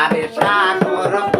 আরে সাগর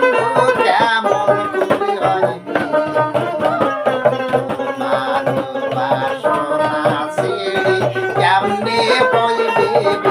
কেমনে বলবে?